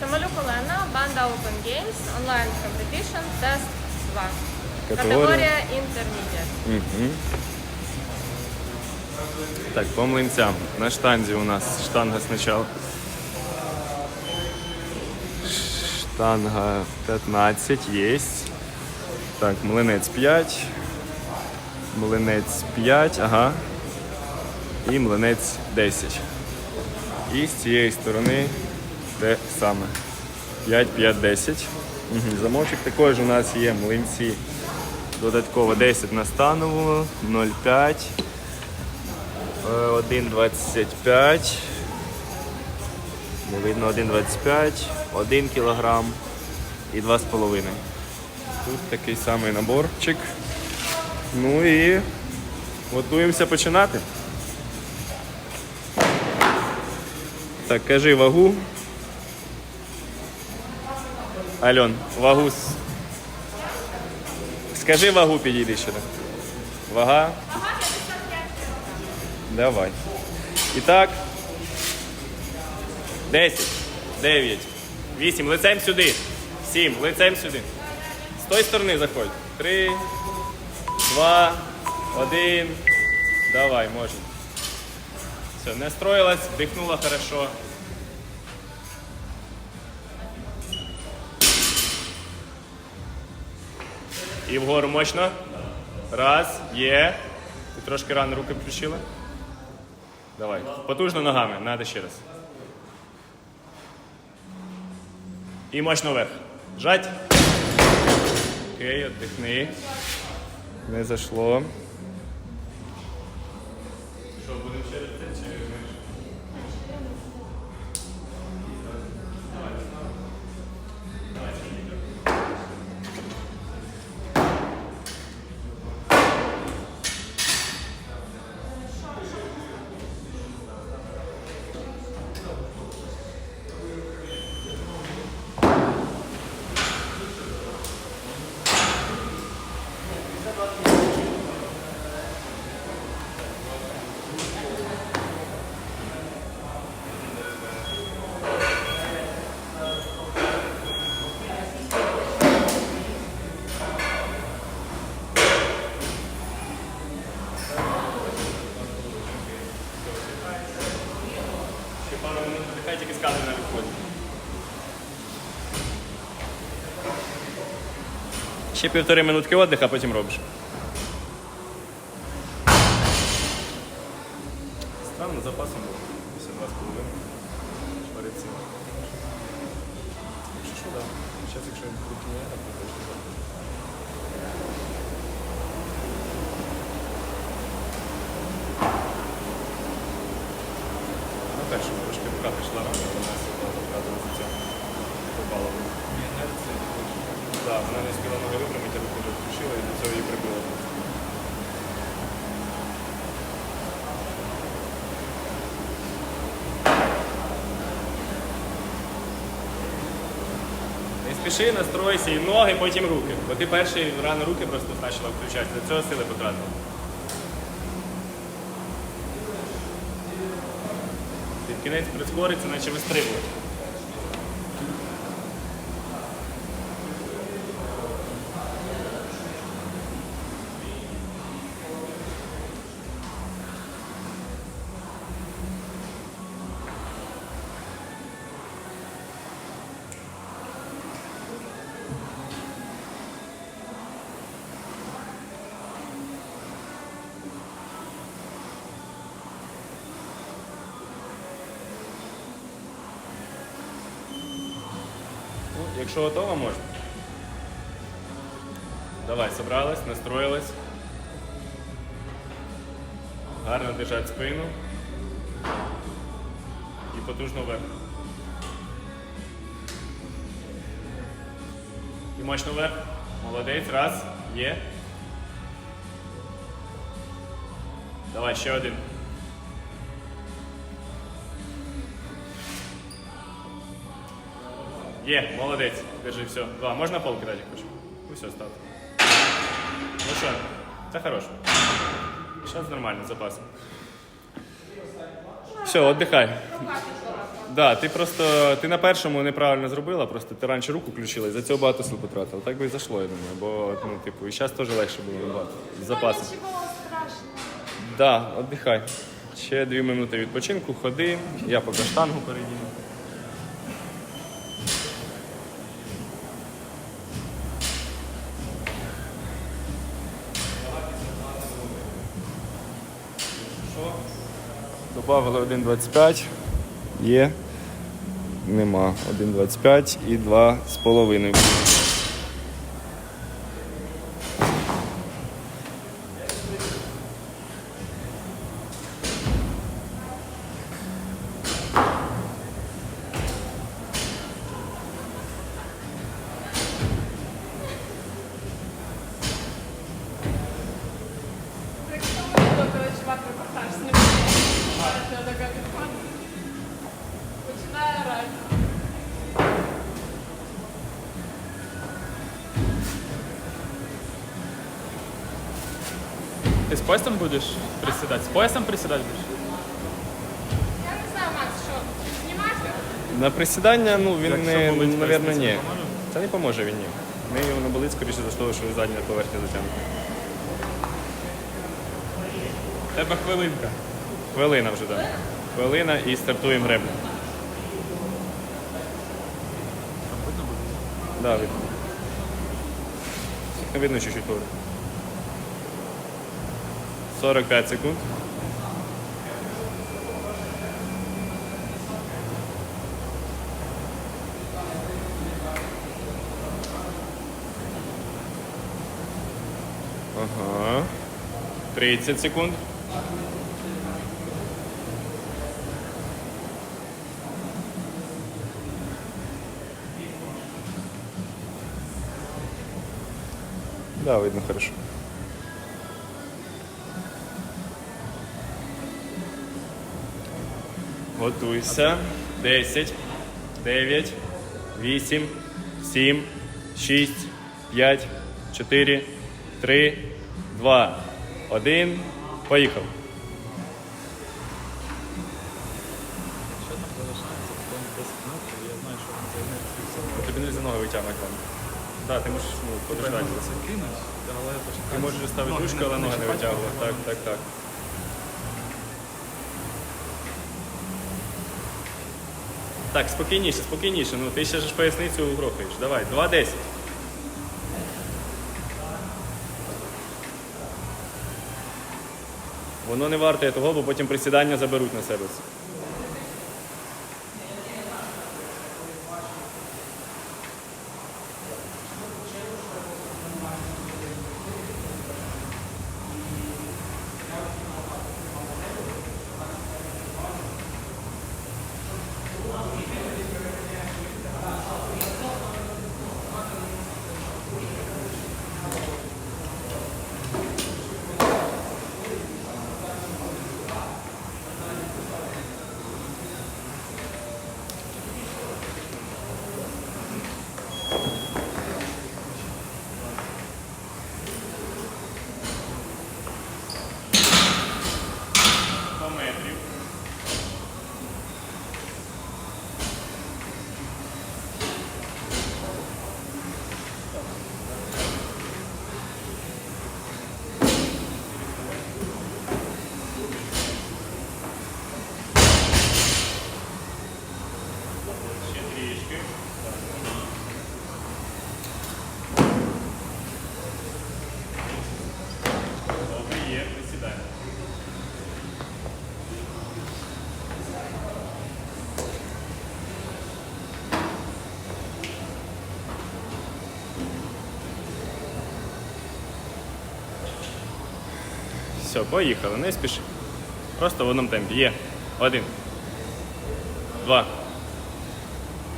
Самолюк Олена, банда Open Games, онлайн competition, тест 2. Категорія? Категорія Intermediate. Угу. Так, по млинцям. На штанзі у нас штанга спочатку. Штанга 15 є. Так, млинець 5. Млинець 5, ага. І млинець 10. І з цієї сторони те саме. 5, 5, 10. Угу. Замочок також у нас є млинці. Додатково 10 на станову, 0,5, е, 1,25. Не видно 1,25, 1 кілограм і 2,5. Тут такий самий наборчик. Ну і готуємося починати. Так, кажи вагу. Альон, вагу. Скажи вагу, підійди ще так. Вага. Давай. І так. 10, 9, 8. Лицем сюди. 7. Лицем сюди. З тої сторони заходь. 3, 2, 1. Давай, можна. Все, не строїлась, вдихнула хорошо. І вгору мощно. Раз, є. Ти трошки рано руки включила. Давай. Потужно ногами. Надо ще раз. І мощно вверх. Жать. Окей, віддихни. Не зайшло. Що, будемо ще раз це чи Ще пару минут віддихай, тільки з кадри на відході. Ще півтори минутки віддиха, а потім робиш. Странно, запасом було. 52 з половиною. Перед. Якщо що, да. Зараз, якщо я буду не то точно запас. На першому трошки рука пішла вона за цього. Попала в руку. Так, вона не спіла ноги випрямити, руку вже включила і до цього її прибило. Не спіши, настройся і ноги, потім руки. Бо ти перший рано руки просто почала включати, для цього сили потратила. Під кінець прискориться, наче вистрибує. Якщо готова, можна. Давай, собралась, настроїлась. Гарно держать спину. І потужно вверх. І мощно вверх. Молодець. Раз. Є. Давай, ще один. Є, молодець. Держи, все. Два. Можна пол кидати, хочу? Ну все, став. Ну що, це хорошо. Зараз нормально, з запасом. Все, віддихай. Да, ти просто ти на першому неправильно зробила, просто ти раніше руку включила і за цього багато сил потратила. Так би і зайшло, я думаю. Бо ну, типу, і зараз теж легше було набагато. З запасом. Страшного. Да, віддихай. Ще дві минути відпочинку, ходи, я поки штангу передіну. Добавили 1,25. Є. Нема. 1,25 і 2,5. З поясом будеш присідати? З поясом присідати будеш? Я не знаю, Макс, что, снимать его? На присідання, ну він Якщо не, болить навірно, поясниця, ні. не? Це не поможе він ні. Ми його наболить, скоріше за того, що задня поверхня затягнута. В Тебе хвилинка. Хвилина вже, так. Хвилина і стартуємо греблю. Да, видно. Видно чуть-чуть. 45 секунд. Ага. 30 секунд. Да, видно хорошо. Готуйся. 10, 9, 8, 7, 6, 5, 4, 3, 2, 1. Поїхав. Що там залишається? Буквально 10 минут, я знаю, що він займе Тобі не за ноги витягнути вам. Так, ти можеш ну, подождати. Це кинуть, але. Ти можеш ставити ручку, але ноги не витягувати. Так, так, так. Так, спокійніше, спокійніше. Ну ти ще ж поясницю грохаєш. Давай, 2-10. Воно не варте того, бо потім присідання заберуть на себе. Все, поїхали, не спіши. Просто в одному темпі. Є. Один. Два.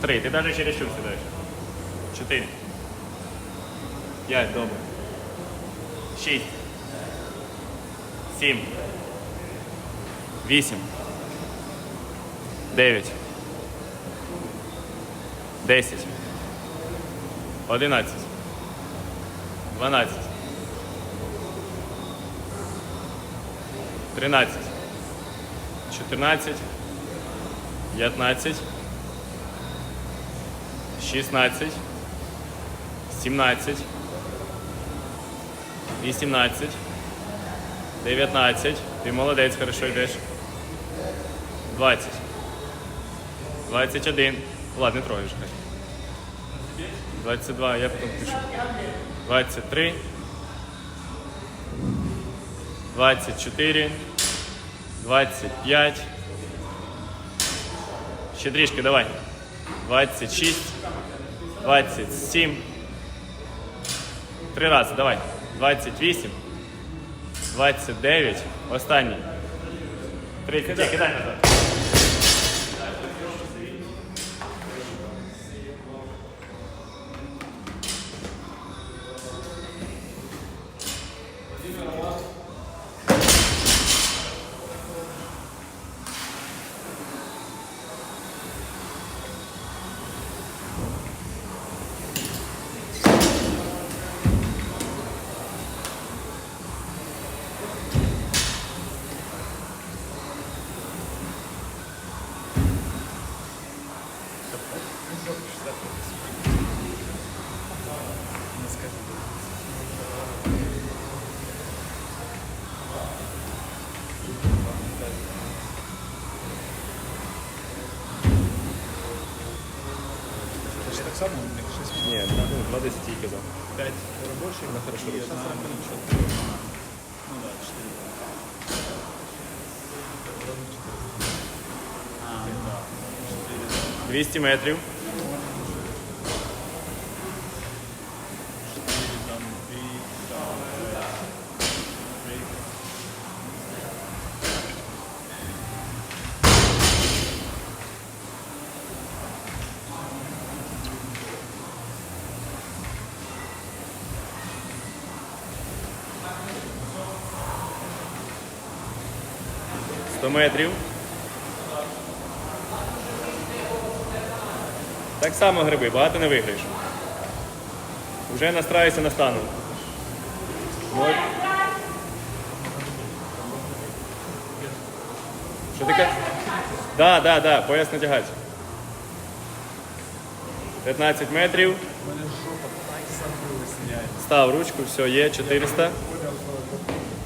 Три. Ти навіть через чур сідаєш. Чотири. П'ять, добре. Шість. Сім. Вісім. Дев'ять. Десять. Одинадцять. Дванадцять. Тринадцять. Чотирнадцять. 15, 16, 17, 18, 19. Ти молодець, хорошо йдеш. 20. 21. Ладно, не троєш. хай. 22, я потім пишу. 23. 24. 25. Ще трішки, давай. 26. 27. Три рази, давай. 28. 29. Останній. 30. Ні, кидай назад. само, у них 6 Ні, ну, 20 я казав. 5 робочих, Ну, хорошо, і хорошо. одна, чотири. Ну да, 4. А, да. 4, 200 метрів. 100 метрів. Так само гриби, багато не виграєш. Уже настраюся на стану. Ноль. Що таке? Да, да, да, пояс натягать. 15 метрів. Став ручку, все, є, 400.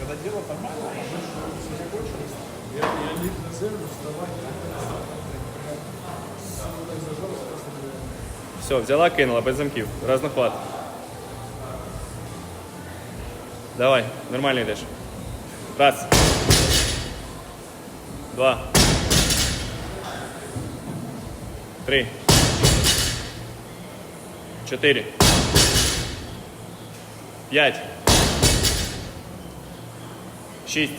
Когда дело нормально, а мы все закончилось. Я, я лег на землю, вставать. Все, взяла, кинула, без замків. Разнохват. Давай, нормально йдеш. Раз. Два. Три. Чотири. П'ять. Шість.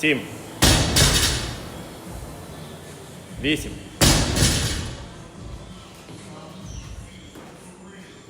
Сім. Вісім.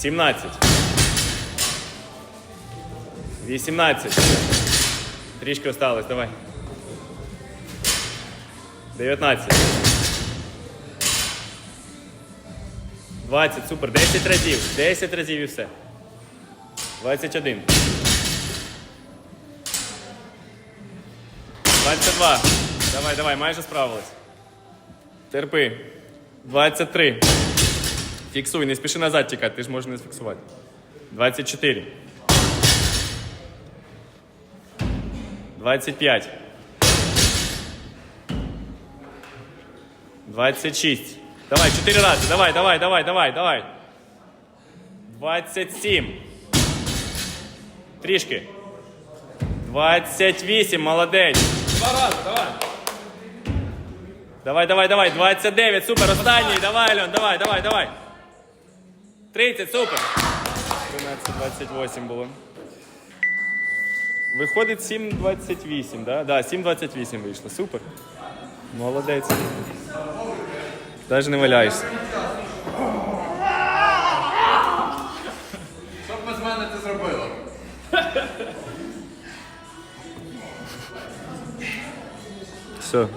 17. 18. Трішки осталось, давай. 19. 20, супер. 10 разів. 10 разів і все. 21. 22. Давай, давай, майже справились. Терпи. 23. Фіксуй, не спіши назад тікати, ти ж можеш не зафіксувати. 24. 25. 26. Давай, 4 рази. Давай, давай, давай, давай, давай. 27. Трішки. 28, молодець. Два рази, давай. Давай, давай, давай. 29, супер, останній. Давай, Альон, давай, давай, давай. 30, супер. 13,28 було. Виходить 7.28, да? Да, 7.28 вийшло. Супер. Молодець. Навіть не валяєшся.